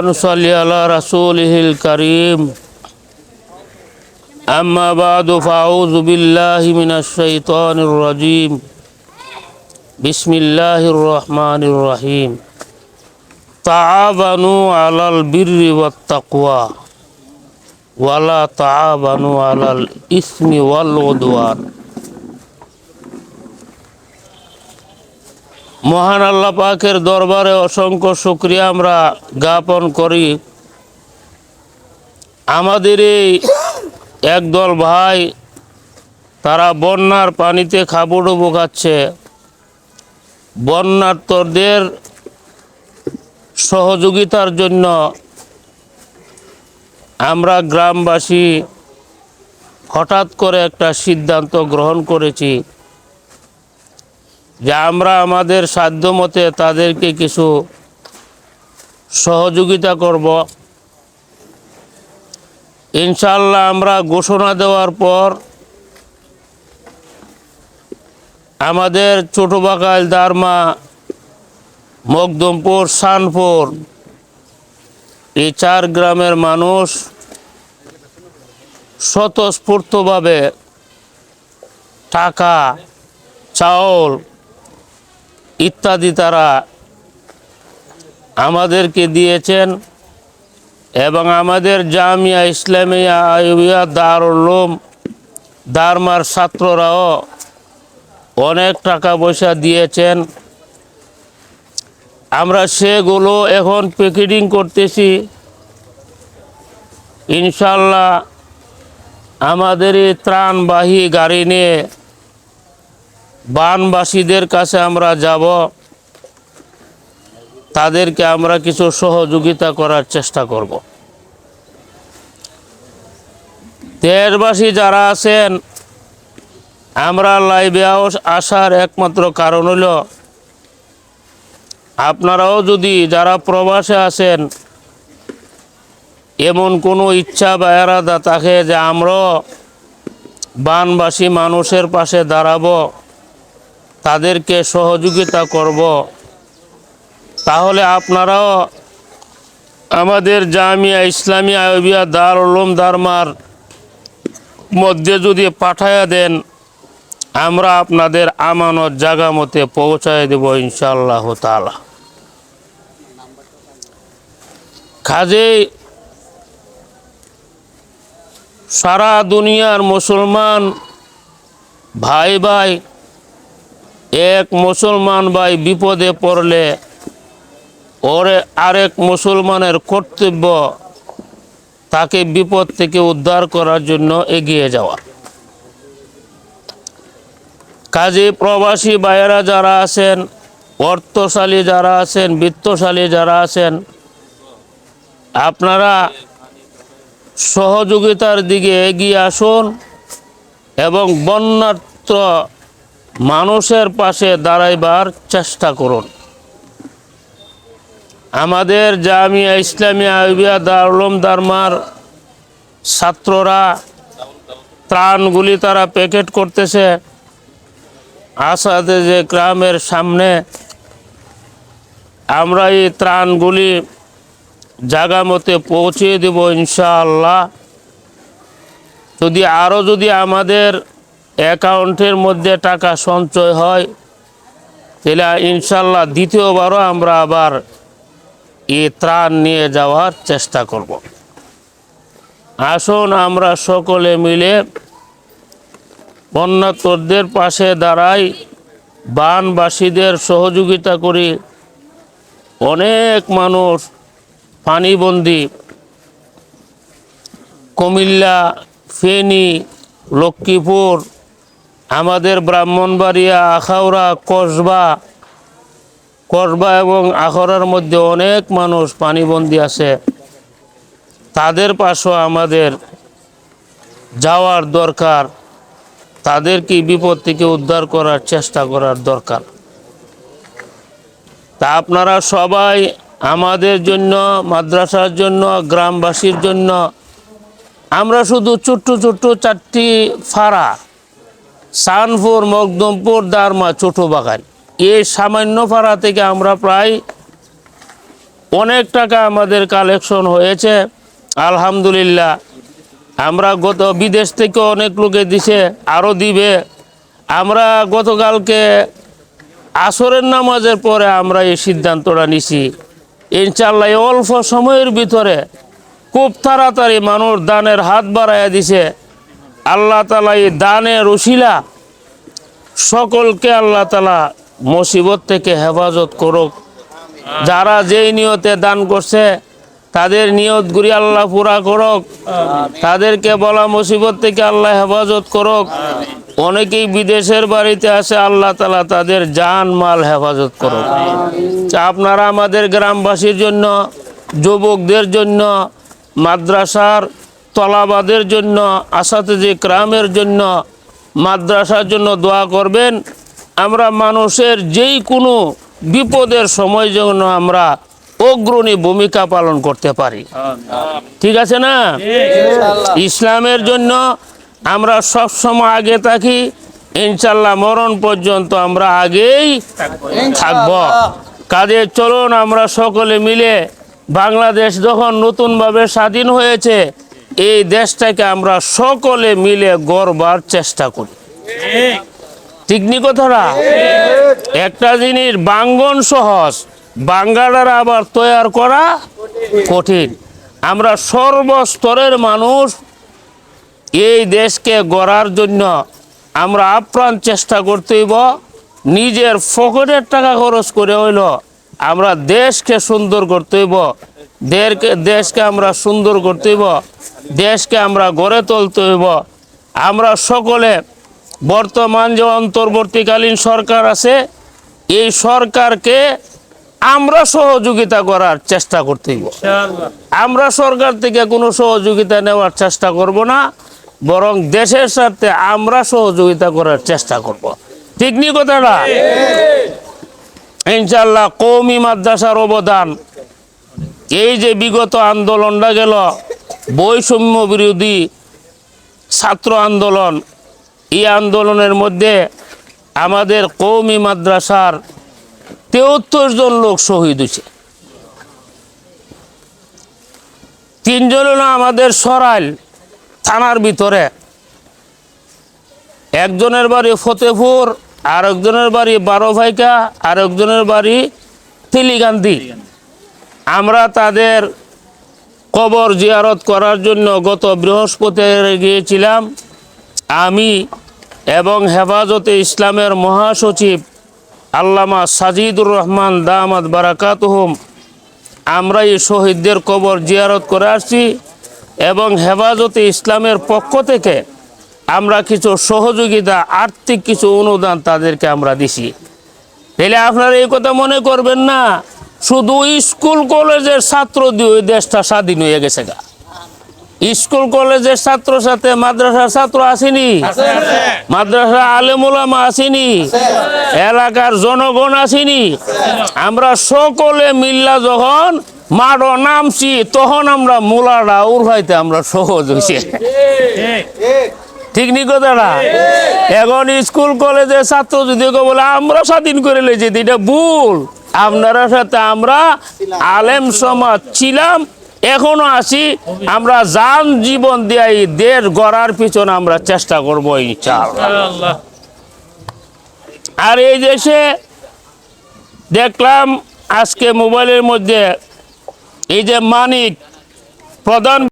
ونصلي على رسوله الكريم. أما بعد فأعوذ بالله من الشيطان الرجيم. بسم الله الرحمن الرحيم. تعاونوا على البر والتقوى. ولا تعاونوا على الإثم والعدوان. মহান আল্লাহ পাকের দরবারে অসংখ্য শুক্রিয়া আমরা জ্ঞাপন করি। আমাদের এই একদল ভাই, তারা বন্যার পানিতে খাবুডুবু খাচ্ছে। বন্যার্থদের সহযোগিতার জন্য আমরা গ্রামবাসী হঠাৎ করে একটা সিদ্ধান্ত গ্রহণ করেছি। যে আমরা আমাদের সাধ্য মতে তাদেরকে কিছু সহযোগিতা করব। ইনশাল্লাহ আমরা ঘোষণা দেওয়ার পর আমাদের ছোটবাকাল দারমা, মকদমপুর, শানপুর এই চার গ্রামের মানুষ স্বতঃস্ফূর্তভাবে টাকা, চাউল ইত্যাদি তারা আমাদেরকে দিয়েছেন এবং আমাদের জামিয়া ইসলামিয়া আইবিয়া দারুলুম দারমার ছাত্ররাও অনেক টাকা পয়সা দিয়েছেন। আমরা সেগুলো এখন প্যাকেটিং করতেছি। ইনশাল্লাহ আমাদের এই ত্রাণবাহী গাড়ি নিয়ে বানবাসীদের কাছে আমরা যাব, তাদেরকে আমরা কিছু সহযোগিতা করার চেষ্টা করব। দেশবাসী যারা আছেন, আমরা লাইভে আসার একমাত্র কারণ হলো, আপনারাও যদি যারা প্রবাসে আছেন, এমন কোনো ইচ্ছা বা এরাদা থাকে যে আমরাও বানবাসী মানুষের পাশে দাঁড়াবো তাদেরকে সহযোগিতা করব। তাহলে আপনারাও আমাদের জামিয়া ইসলামী আয়বিয়া দার উলুম দারমার মধ্যে যদি পাঠায়া দেন, আমরা আপনাদের আমানত জাগা মতে পৌঁছায় দেব ইনশাআল্লাহ তালা কাজেই সারা দুনিয়ার মুসলমান ভাই ভাই এক মুসলমান ভাই বিপদে পড়লে ওরে আরেক মুসলমানের কর্তব্য তাকে বিপদ থেকে উদ্ধার করার জন্য এগিয়ে যাওয়া। কাজে প্রবাসী ভাইয়েরা যারা আছেন, অর্থশালী যারা আছেন, বৃত্তশালী যারা আছেন, আপনারা সহযোগিতার দিকে এগিয়ে আসুন এবং বন্যার্থ মানুষের পাশে দাঁড়াইবার চেষ্টা করুন। আমাদের জামিয়া ইসলামিয়া আইবিয়া দারুলম দারমার ছাত্ররা ত্রাণগুলি তারা প্যাকেট করতেছে। আসাদে যে গ্রামের সামনে আমরা এই ত্রাণগুলি জাগা মতে পৌঁছে দেব ইনশাআল্লাহ। যদি আরও যদি আমাদের অ্যাকাউন্টের মধ্যে টাকা সঞ্চয় হয়, তাহলে ইনশাল্লাহ দ্বিতীয়বারও আমরা আবার এ ত্রাণ নিয়ে যাওয়ার চেষ্টা করব। আসুন আমরা সকলে মিলে বন্যাতরদের পাশে দাঁড়াই, বানবাসীদের সহযোগিতা করি। অনেক মানুষ পানিবন্দি, কুমিল্লা, ফেনী, লক্ষ্মীপুর আমাদের ব্রাহ্মণবাড়িয়া, আখাউড়া, কসবা কসবা এবং আখড়ার মধ্যে অনেক মানুষ পানিবন্দী আছে। তাদের পাশেও আমাদের যাওয়ার দরকার। তাদেরকে বিপদ থেকে উদ্ধার করার চেষ্টা করার দরকার? তা আপনারা সবাই আমাদের জন্য, মাদ্রাসার জন্য, গ্রামবাসীর জন্য, আমরা শুধু ছোট্ট ছোট্ট চারটি ফাড়া সানপুর মকদমপুর, দারমা, ছোট বাগান। এই সামান্য পাড়া থেকে আমরা প্রায় অনেক টাকা আমাদের কালেকশন হয়েছে। আলহামদুলিল্লাহ। আমরা গত বিদেশ থেকে অনেক লোকে দিছে আরও দিবে। আমরা গতকালকে আসরের নামাজের পরে আমরা এই সিদ্ধান্তটা নিছি। ইনশাল্লাহ অল্প সময়ের ভিতরে খুব তাড়াতাড়ি মানুষ দানের হাত বাড়াইয়া দিছে। আল্লাহ তালা এই দানের উশিলা সকলকে আল্লাহ তালা মুসিবত থেকে হেফাজত করুক। যারা যেই নিয়তে দান করছে, তাদের নিয়তগুলি আল্লাহ পুরা করুক। তাদেরকে বলা মুসিবত থেকে আল্লাহ হেফাজত করুক। অনেকেই বিদেশের বাড়িতে আসে, আল্লাহ তালা তাদের জান মাল হেফাজত করুক। আপনারা আমাদের গ্রামবাসীর জন্য, যুবকদের জন্য, মাদ্রাসার তলাবাদের জন্য আসাতে ক্রামের জন্য মাদ্রাসার জন্য দোয়া করবেন। আমরা মানুষের যেই কোনো বিপদের সময় জন্য আমরা অগ্রণী ভূমিকা পালন করতে পারি। ঠিক আছে না? ইসলামের জন্য আমরা সব সময় আগে থাকি ইনশাল্লাহ মরণ পর্যন্ত আমরা আগেই থাকব। কাজে চলুন আমরা সকলে মিলে বাংলাদেশ যখন নতুনভাবে স্বাধীন হয়েছে এই দেশটাকে আমরা সকলে মিলে গড়বার চেষ্টা করি। ঠিক নি কথাটা? একটা জিনিস বাঙ্গন সহজ, বাঙ্গালার আবার তৈয়ার করা কঠিন। আমরা সর্বস্তরের মানুষ এই দেশকে গড়ার জন্য আমরা আপ্রাণ চেষ্টা করতে হইব নিজের ফকটের টাকা খরচ করে হইল আমরা দেশকে সুন্দর করতে হইব। দেরকে দেশকে আমরা সুন্দর করতে হইব। দেশকে আমরা গড়ে তুলতে হইব। আমরা সকলে বর্তমান যে অন্তর্বর্তীকালীন সরকার আছে এই সরকারকে আমরা সহযোগিতা করার চেষ্টা করতে হইব। আমরা সরকার থেকে কোনো সহযোগিতা নেওয়ার চেষ্টা করব না বরং দেশের সাথে আমরা সহযোগিতা করার চেষ্টা করব। ঠিক নি কথাটা? ইনশাল্লাহ কৌমি মাদ্রাসার অবদান। এই যে বিগত আন্দোলনটা গেল, বৈষম্য বিরোধী ছাত্র আন্দোলন, এই আন্দোলনের মধ্যে আমাদের কৌমি মাদ্রাসার তেহত্তর জন লোক শহীদ হয়েছে। তিনজন হলো আমাদের সরাইল থানার ভিতরে, একজনের বাড়ি ফতেপুর আর একজনের বাড়ি বারো ভাইকা আর একজনের বাড়ি তিলিগান্ধী আমরা তাদের কবর জিয়ারত করার জন্য গত বৃহস্পতিবার গিয়েছিলাম। আমি এবং হেফাজতে ইসলামের মহাসচিব আল্লামা সাজিদুর রহমান দামাদ বারাকাতহুম আমরা এই শহীদদের কবর জিয়ারত করে আসছি এবং হেফাজতে ইসলামের পক্ষ থেকে আমরা কিছু সহযোগিতা, আর্থিক কিছু অনুদান তাদেরকে আমরা দিছি। তাহলে আপনারা এই কথা মনে করবেন না, শুধু স্কুল, কলেজের ছাত্র দিয়ে ওই দেশটা স্বাধীন হয়ে গেছে গা। স্কুল, কলেজের ছাত্র সাথে মাদ্রাসার ছাত্র আসেনি মাদ্রাসা আলেমুলামা আসেনি, এলাকার জনগণ আসেনি। আমরা সকলে মিল্লা যখন মাঠও নামছি, তখন আমরা মূলাটা উড়াইতে আমরা সহজ হয়েছে। ঠিক নি কথাটা এখন স্কুল কলেজের ছাত্র যদি বলে আমরা স্বাধীন করে লেছি এটা ভুল। আপনারা সাথে আমরা আলেম সমাজ ছিলাম এখনও আছি। আমরা যান জীবন দিয়ে দেশ গড়ার পিছনে আমরা চেষ্টা করব ইনশাআল্লাহ। আর এই দেশে দেখলাম আজকে মোবাইলের মধ্যে এই যে মানিক প্রধান